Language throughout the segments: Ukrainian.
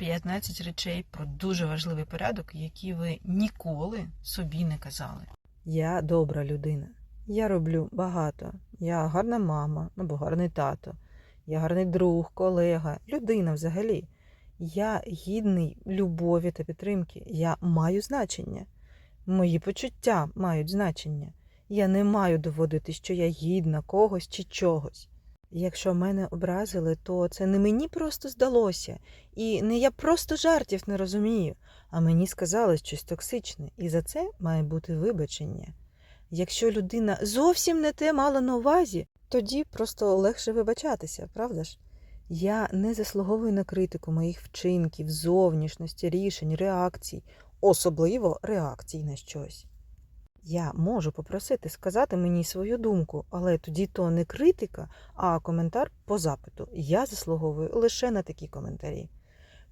15 речей про дуже важливий порядок, які ви ніколи собі не казали. Я добра людина. Я роблю багато. Я гарна мама або гарний тато. Я гарний друг, колега, людина взагалі. Я гідний любові та підтримки. Я маю значення. Мої почуття мають значення. Я не маю доводити, що я гідна когось чи чогось. Якщо мене образили, то це не мені просто здалося, і не я просто жартів не розумію, а мені сказали щось токсичне, і за це має бути вибачення. Якщо людина зовсім не те мала на увазі, тоді просто легше вибачатися, правда ж? Я не заслуговую на критику моїх вчинків, зовнішності, рішень, реакцій, особливо реакцій на щось. Я можу попросити сказати мені свою думку, але тоді то не критика, а коментар по запиту. Я заслуговую лише на такі коментарі.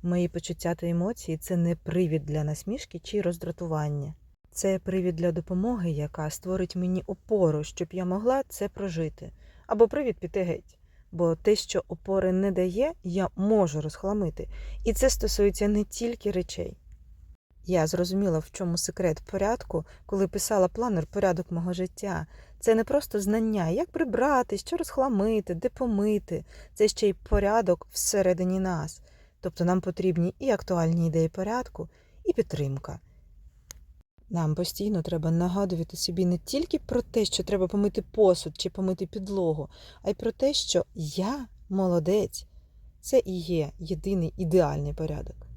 Мої почуття та емоції це не привід для насмішки чи роздратування. Це привід для допомоги, яка створить мені опору, щоб я могла це прожити, або привід піти геть. Бо те, що опори не дає, я можу розхламити. І це стосується не тільки речей. Я зрозуміла, в чому секрет порядку, коли писала планер порядок мого життя. Це не просто знання, як прибрати, що розхламити, де помити. Це ще й порядок всередині нас. Тобто нам потрібні і актуальні ідеї порядку, і підтримка. Нам постійно треба нагадувати собі не тільки про те, що треба помити посуд чи помити підлогу, а й про те, що я молодець. Це і є єдиний ідеальний порядок.